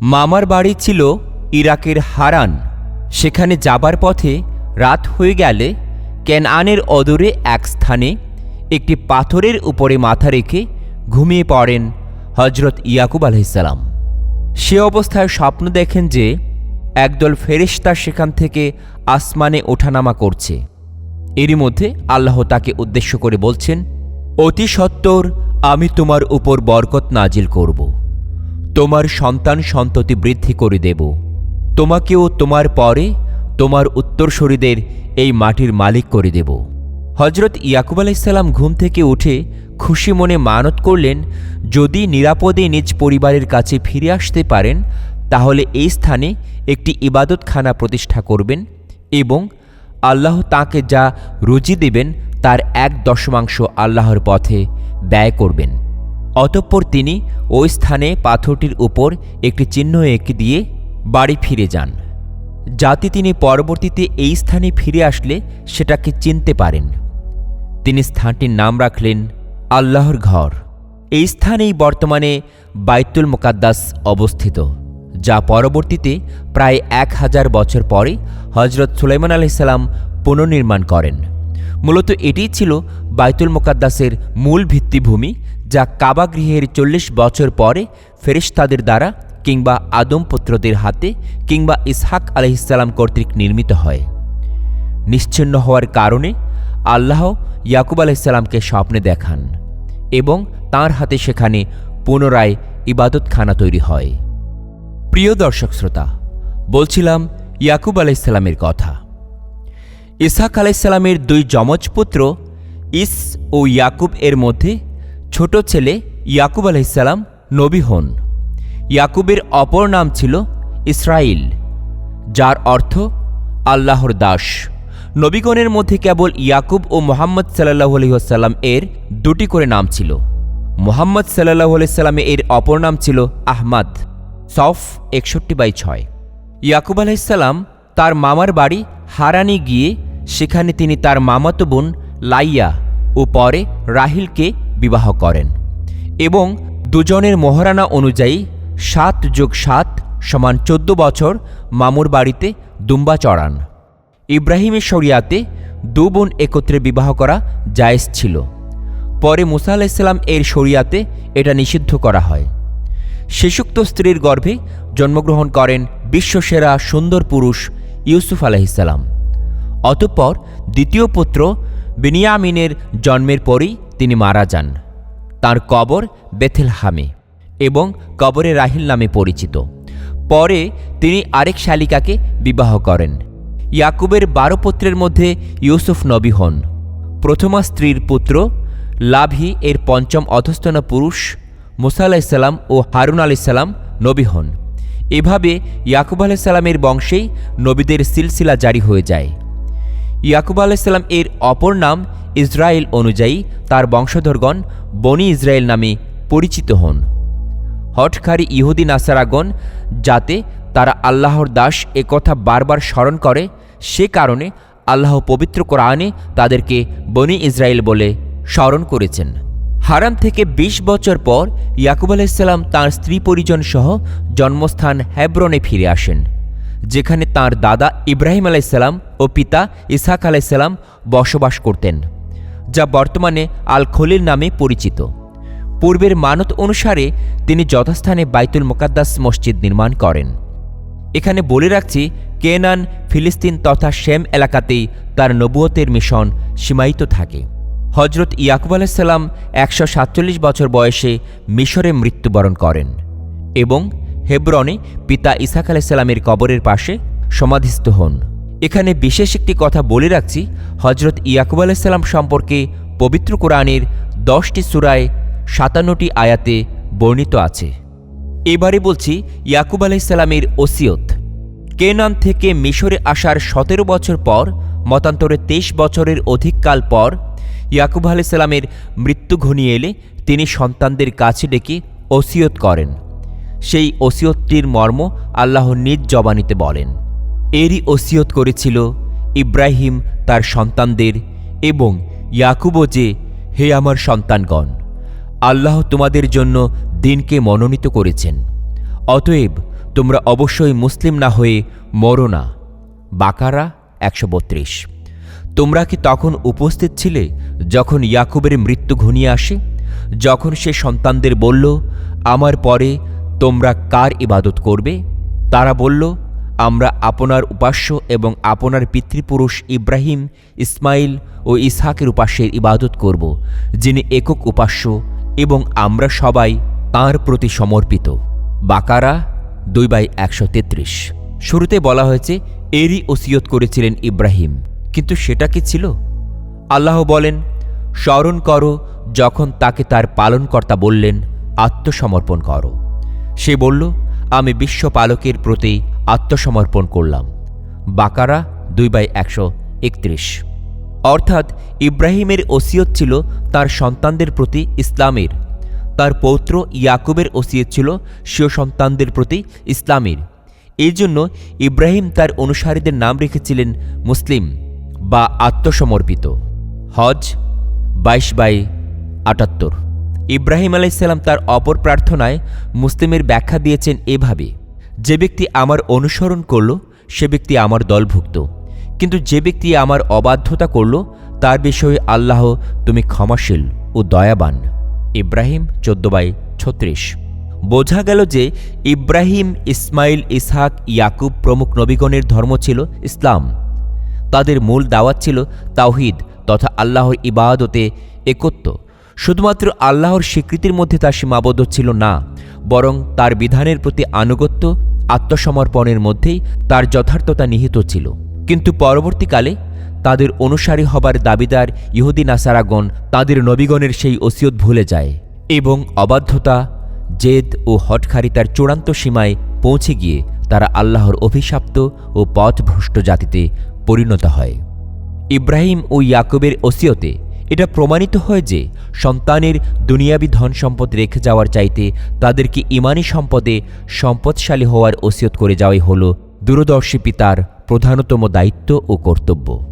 মামার বাড়ি ছিল ইরাকের হারান। সেখানে যাবার পথে রাত হয়ে গেলে ক্যানআনের অদূরে এক স্থানে একটি পাথরের উপরে মাথা রেখে ঘুমিয়ে পড়েন হজরত ইয়াকুব আলহিসাল্লাম সে অবস্থায় স্বপ্ন দেখেন যে একদল ফেরেশতা সেখান থেকে আসমানে ওঠানামা করছে। এরই মধ্যে আল্লাহ তাকে উদ্দেশ্য করে বলছেন, অতি সত্বর আমি তোমার উপর বরকত নাজিল করব। তোমার সন্তান সন্ততি বৃদ্ধি করে দেব। তোমাকেও তোমার পরে তোমার উত্তরসূরিদের এই মাটির মালিক করে দেব। হজরত ইয়াকুব আলাইসাল্লাম ঘুম থেকে উঠে খুশি মনে মানত করলেন, যদি নিরাপদে নিজ পরিবারের কাছে ফিরে আসতে পারেন, তাহলে এই স্থানে একটি ইবাদতখানা প্রতিষ্ঠা করবেন এবং আল্লাহ তাকে যা রুজি দেবেন তার এক দশমাংশ আল্লাহর পথে ব্যয় করবেন। অতঃপর তিনি ওই স্থানে পাথরটির উপর একটি চিহ্ন এঁকে দিয়ে বাড়ি ফিরে যান। যাতে তিনি পরবর্তীতে এই স্থানে ফিরে আসলে সেটাকে চিনতে পারেন। তিনি স্থানটির নাম রাখলেন আল্লাহর ঘর। এই স্থানেই বর্তমানে বাইতুল মোকাদ্দাস অবস্থিত, যা পরবর্তীতে প্রায় এক হাজার বছর পরে হজরত সুলাইমান আলাইসাল্লাম পুনর্নির্মাণ করেন। মূলত এটিই ছিল বাইতুল মোকাদ্দাসের মূল ভিত্তিভূমি, যা কাবা গৃহের চল্লিশ বছর পরে ফেরিস্তাদের দ্বারা কিংবা আদমপুত্রদের হাতে কিংবা ইসহাক আলহিসাল্লাম কর্তৃক নির্মিত হয়। নিশ্চিন্ন হওয়ার কারণে আল্লাহ ইয়াকুব আলাইসাল্লামকে স্বপ্নে দেখান এবং তার হাতে সেখানে পুনরায় ইবাদতখানা তৈরি হয়। প্রিয় দর্শক শ্রোতা, বলছিলাম ইয়াকুব আলাইসাল্লামের কথা। ইসহাক আলাইসাল্লামের দুই যমজ পুত্র ইস ও ইয়াকুব এর মধ্যে ছোট ছেলে ইয়াকুব আলাইসাল্লাম নবী হন। ইয়াকুবের অপর নাম ছিল ইসরাইল, যার অর্থ আল্লাহর দাস। নবীগণের মধ্যে কেবল ইয়াকুব ও মোহাম্মদ সাল্লাহ আলহিহাসাল্লাম এর দুটি করে নাম ছিল। মোহাম্মদ সাল্লাহ আলাইসাল্লামে এর অপর নাম ছিল আহমাদ। সফ একষট্টি বাই ছয়। ইয়াকুব আলাইসাল্লাম তার মামার বাড়ি হারানি গিয়ে সেখানে তিনি তার মামাতো বোন লাইয়া ও পরে রাহিলকে বিবাহ করেন এবং দুজনের মহারানা অনুযায়ী সাত যোগ সাত সমান চোদ্দ বছর মামুর বাড়িতে দুম্বা চড়ান। ইব্রাহিমের শরিয়াতে দু বোন একত্রে বিবাহ করা জায়েজ ছিল। পরে মুসা আলাইসাল্লাম এর শরিয়াতে এটা নিষিদ্ধ করা হয়। শেষুক্ত স্ত্রীর গর্ভে জন্মগ্রহণ করেন বিশ্বসেরা সুন্দর পুরুষ ইউসুফ আলাহিসাল্লাম অতঃপর দ্বিতীয় পুত্র বিনিয়ামিনের জন্মের পরেই তিনি মারা যান। তার কবর বেথেলহামে এবং কবরে রাহিল নামে পরিচিত। পরে তিনি আরেক শালিকাকে বিবাহ করেন। ইয়াকুবের বারো পুত্রের মধ্যে ইউসুফ নবী হন। প্রথমা স্ত্রীর পুত্র লাভি এর পঞ্চম অধস্তন পুরুষ মুসা আলাইসাল্লাম ও হারুন আলাইসাল্লাম নবী হন। এভাবে ইয়াকুব আলাইসাল্লামের বংশেই নবীদের সিলসিলা জারি হয়ে যায়। ইয়াকুব আলাইসাল্লাম এর অপর নাম ইসরায়েল অনুযায়ী তার বংশধরগণ বনি ইসরায়েল নামে পরিচিত হন। হটকারী ইহুদি নাসারাগণ যাতে তারা আল্লাহর দাস একথা বারবার স্মরণ করে, সে কারণে আল্লাহ পবিত্র কোরআনে তাদেরকে বনি ইসরায়েল বলে স্মরণ করেছেন। হারাম থেকে ২০ বছর পর ইয়াকুব আলাইসাল্লাম তাঁর স্ত্রী পরিজন সহ জন্মস্থান হ্যাব্রনে ফিরে আসেন। যেখানে তার দাদা ইব্রাহিম আলাইসাল্লাম ও পিতা ইসহাক আলাইসাল্লাম বসবাস করতেন, যা বর্তমানে আল খলিল নামে পরিচিত। পূর্বের মানত অনুসারে তিনি যথাস্থানে বাইতুল মোকাদ্দাস মসজিদ নির্মাণ করেন। এখানে বলে রাখছি, কেনান, ফিলিস্তিন তথা শেম এলাকাতেই তার নবুয়তের মিশন সীমায়িত থাকে। হজরত ইয়াকুব আলাইসাল্লাম একশো সাতচল্লিশ বছর বয়সে মিশরে মৃত্যুবরণ করেন এবং হেব্রনে পিতা ইসাক আলাইসাল্লামের কবরের পাশে সমাধিস্থ হন। এখানে বিশেষ একটি কথা বলে রাখছি হজরত ইয়াকুব আলাইসাল্লাম সম্পর্কে পবিত্র কোরআনের দশটি সুরায় সাতান্নটি আয়াতে বর্ণিত আছে। এবারে বলছি, ইয়াকুব আলাইসাল্লামের ওসিয়ত। কেনান থেকে মিশরে আসার সতেরো বছর পর, মতান্তরে তেইশ বছরের অধিককাল পর, ইয়াকুব আলাইসাল্লামের মৃত্যু ঘনিয়ে এলে তিনি সন্তানদের কাছে ডেকে ওসিয়ত করেন। সেই ওসিয়তটির মর্ম আল্লাহ নিজ জবানিতে বলেন। এরই ওসিয়ত করেছিল ইব্রাহিম তার সন্তানদের এবং ইয়াকুবও যে, হে আমার সন্তানগণ, আল্লাহ তোমাদের জন্য দিনকে মনোনীত করেছেন। অতএব তোমরা অবশ্যই মুসলিম না হয়ে মরো না। বাকারা একশো বত্রিশ। তোমরা কি তখন উপস্থিত ছিলে যখন ইয়াকুবের মৃত্যু ঘনিয়ে আসে? যখন সে সন্তানদের বলল, আমার পরে তোমরা কার ইবাদত করবে? তারা বলল, আমরা আপনার উপাস্য এবং আপনার পিতৃপুরুষ ইব্রাহিম, ইসমাইল ও ইসহাকের উপাস্যের ইবাদত করব, যিনি একক উপাস্য এবং আমরা সবাই তাঁর প্রতি সমর্পিত। বাকারা দুই বাই একশো তেত্রিশ। শুরুতে বলা হয়েছে, এরই ওসিয়ত করেছিলেন ইব্রাহিম, কিন্তু সেটা কি ছিল? আল্লাহ বলেন, স্মরণ করো যখন তাকে তার পালনকর্তা বললেন, আত্মসমর্পণ করো। সে বলল, আমি বিশ্বপালকের প্রতি আত্মসমর্পণ করলাম। বাকারা দুই বাই একশো একত্রিশ। অর্থাৎ ইব্রাহিমের ওসিয়ত ছিল তার সন্তানদের প্রতি ইসলামের। তার পৌত্র ইয়াকুবের ওসিয়ত ছিল স্বীয় সন্তানদের প্রতি ইসলামের। এই জন্য ইব্রাহিম তার অনুসারীদের নাম রেখেছিলেন মুসলিম বা আত্মসমর্পিত। হজ বাইশ বাই আটাত্তর। ইব্রাহিম আলাইসাল্লাম তার অপর প্রার্থনায় মুসলিমের ব্যাখ্যা দিয়েছেন এভাবে, যে ব্যক্তি আমার অনুসরণ করল, সে ব্যক্তি আমার দলভুক্ত। কিন্তু যে ব্যক্তি আমার অবাধ্যতা করল, তার বিষয়ে আল্লাহ তুমি ক্ষমাশীল ও দয়াবান। ইব্রাহিম চোদ্দ বাই ছত্রিশ। বোঝা গেল যে ইব্রাহিম, ইসমাইল, ইসহাক, ইয়াকুব প্রমুখ নবীগণের ধর্ম ছিল ইসলাম। তাদের মূল দাওয়াত ছিল তাওহিদ তথা আল্লাহর ইবাদতে একত্ব। শুধুমাত্র আল্লাহর স্বীকৃতির মধ্যে তা সীমাবদ্ধ ছিল না, বরং তার বিধানের প্রতি আনুগত্য, আত্মসমর্পণের মধ্যেই তার যথার্থতা নিহিত ছিল। কিন্তু পরবর্তীকালে তাদের অনুসারী হবার দাবিদার ইহুদি নাসারাগণ তাদের নবীগণের সেই ওসিয়ত ভুলে যায় এবং অবাধ্যতা, জেদ ও হটখারিতার চূড়ান্ত সীমায় পৌঁছে গিয়ে তারা আল্লাহর অভিশাপ্ত ও পথভ্রষ্ট জাতিতে পরিণত হয়। ইব্রাহিম ও ইয়াকুবের ওসিয়তে এটা প্রমাণিত হয় যে সন্তানের দুনিয়াবি ধন সম্পদ রেখে যাওয়ার চাইতে তাদেরকে ইমানি সম্পদে সম্পদশালী হওয়ার ওসিয়ত করে যাওয়াই হল দূরদর্শী পিতার প্রধানতম দায়িত্ব ও কর্তব্য।